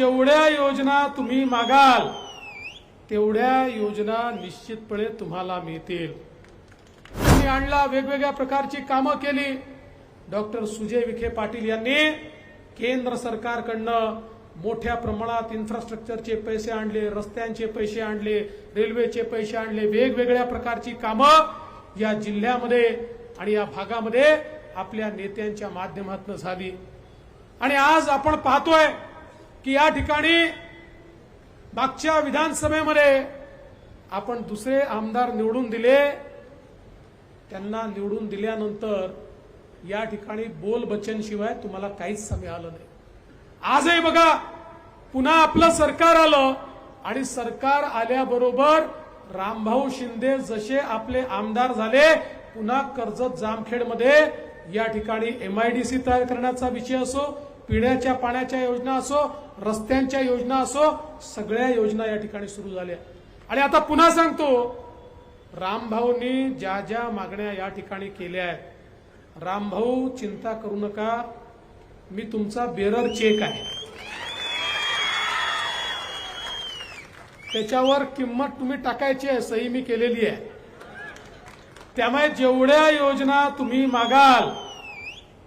जेवढ्या योजना तुम्ही मागाल तेवढ्या योजना निश्चितपणे तुम्हाला मिळतील. त्यांनी आणला वेगवेगळ्या प्रकारची कामं केली. डॉक्टर सुजय विखे पाटील यांनी केंद्र सरकारकडनं मोठ्या प्रमाणात इन्फ्रास्ट्रक्चरचे पैसे आणले रस्त्यांचे पैसे आणले रेल्वेचे पैसे आणले वेगवेगळ्या प्रकारची कामं या जिल्ह्यामध्ये आणि या भागामध्ये आपल्या नेत्यांच्या माध्यमातून झाली. आणि आज आपण पाहतोय की या ठिकाणी मागच्या विधानसभेमध्ये आपण दुसरे आमदार निवडून दिले. त्यांना निवडून दिल्यानंतर या ठिकाणी बोल बच्चनशिवाय तुम्हाला काहीच मिळालं नाही. आजही बघा पुन्हा आपलं सरकार आलं आणि सरकार आल्याबरोबर रामभाऊ शिंदे जसे आपले आमदार झाले पुन्हा कर्जत जामखेडमध्ये या ठिकाणी एमआयडीसी तयार करण्याचा विषय असो पिण्याच्या पाण्याच्या योजना असो रस्त्यांच्या योजना असो सगळ्या योजना या ठिकाणी सुरू झाल्या. आणि आता पुन्हा सांगतो रामभाऊंनी ज्या ज्या मागण्या या ठिकाणी केल्या आहेत रामभाऊ चिंता करू नका मी तुमचा बेरर चेक आहे. त्याच्यावर किंमत तुम्ही टाकायची आहे सही मी केलेली आहे. त्यामुळे जेवढ्या योजना तुम्ही मागाल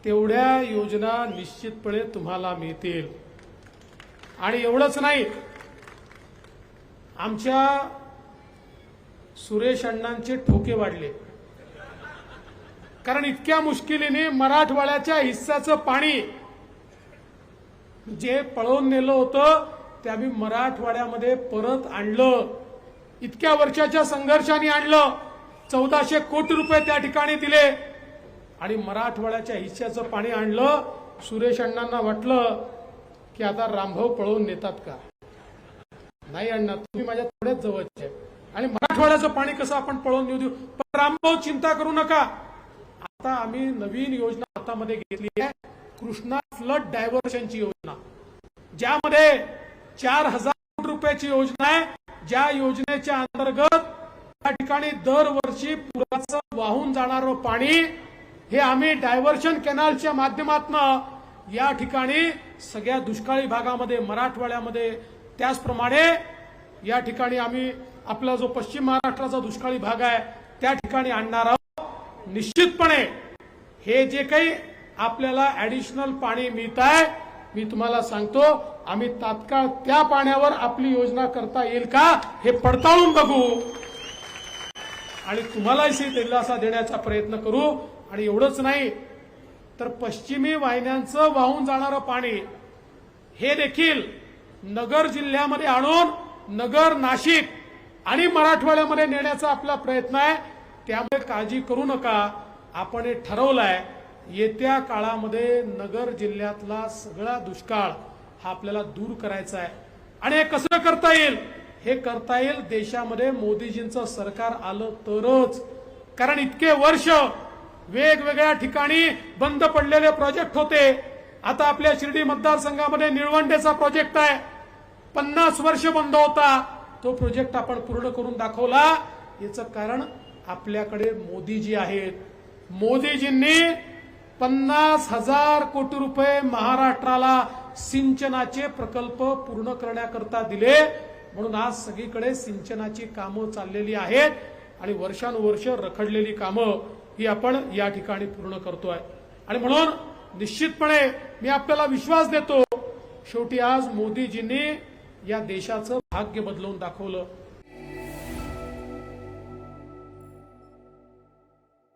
तेवढ्या योजना निश्चितपणे तुम्हाला मिळतील. आणि एवढंच नाही आमच्या सुरेश अण्णांचे ठोके वाढले. कारण इतक्या मुश्किलीने मराठवाड्याच्या हिस्साचं पाणी जे पळवून नेलं होतं ते आम्ही मराठवाड्यामध्ये परत आणलं. इतक्या वर्षाच्या संघर्षाने आणलं. चौदाशे कोटी रुपये त्या ठिकाणी दिले. आणि मराठवाड्याच्या हिस्स्याचं पाणी आणलं सुरेश अण्णांना वाटलं की आता रामभाऊ पळवून नेतात का? नाही अण्णा तुम्ही माझ्या थोड्याच जवळचे आणि मराठवाड्याचं पाणी कसं आपण पळवून नेऊ देऊ? पण रामभाऊ चिंता करू नका. आता आम्ही नवीन योजना हातामध्ये घेतली आहे. कृष्णा फ्लड डायव्हर्शनची योजना. ज्यामध्ये चार हजार कोटी रुपयाची योजना आहे. ज्या योजनेच्या अंतर्गत या ठिकाणी दरवर्षी पुराचं वाहून जाणारं पाणी हे आम्ही डायव्हर्शन कॅनलच्या माध्यमातून या ठिकाणी सगळ्या दुष्काळी भागामध्ये मराठवाड्यामध्ये त्याचप्रमाणे या ठिकाणी आम्ही आपला जो पश्चिम महाराष्ट्राचा दुष्काळी भाग आहे त्या ठिकाणी आणणार आहोत. निश्चितपणे हे जे काही आपल्याला ऍडिशनल पाणी मिळत आहे मी तुम्हाला सांगतो आम्ही तात्काळ त्या पाण्यावर आपली योजना करता येईल का हे पडताळून बघू. आणि तुम्हालाही दिलासा देण्याचा प्रयत्न करू. आणि एवढंच नाही तर पश्चिमी वाहिन्यांचं वाहून जाणारं पाणी हे देखील नगर जिल्ह्यामध्ये आणून नगर नाशिक आणि मराठवाड्यामध्ये नेण्याचा आपला प्रयत्न आहे. त्यामुळे काळजी करू नका. आपण हे ठरवलंय येत्या काळामध्ये नगर जिल्ह्यातला सगळा दुष्काळ हा आपल्याला दूर करायचा आहे. आणि हे कसं करता येईल? हे करता येईल देशामध्ये मोदीजींचं सरकार आलं तरच. कारण इतके वर्ष वेगवेगळ्या ठिकाणी बंद पडलेले प्रोजेक्ट होते. आता आपल्या शिर्डी मतदारसंघामध्ये निळवंडेचा प्रोजेक्ट आहे. पन्नास वर्ष बंद होता. तो प्रोजेक्ट आपण पूर्ण करून दाखवला. याचं कारण आपल्याकडे मोदीजी आहेत. मोदीजींनी पन्नास हजार कोटी रुपये महाराष्ट्राला सिंचनाचे प्रकल्प पूर्ण करण्याकरता दिले. म्हणून आज सगळीकडे सिंचनाची कामं चाललेली आहेत. आणि वर्षानुवर्ष रखडलेली कामं. ही आपण या ठिकाणी पूर्ण करतोय. आणि म्हणून निश्चितपणे मी आपल्याला विश्वास देतो शेवटी आज मोदीजींनी या देशाचं भाग्य बदलवून दाखवलं.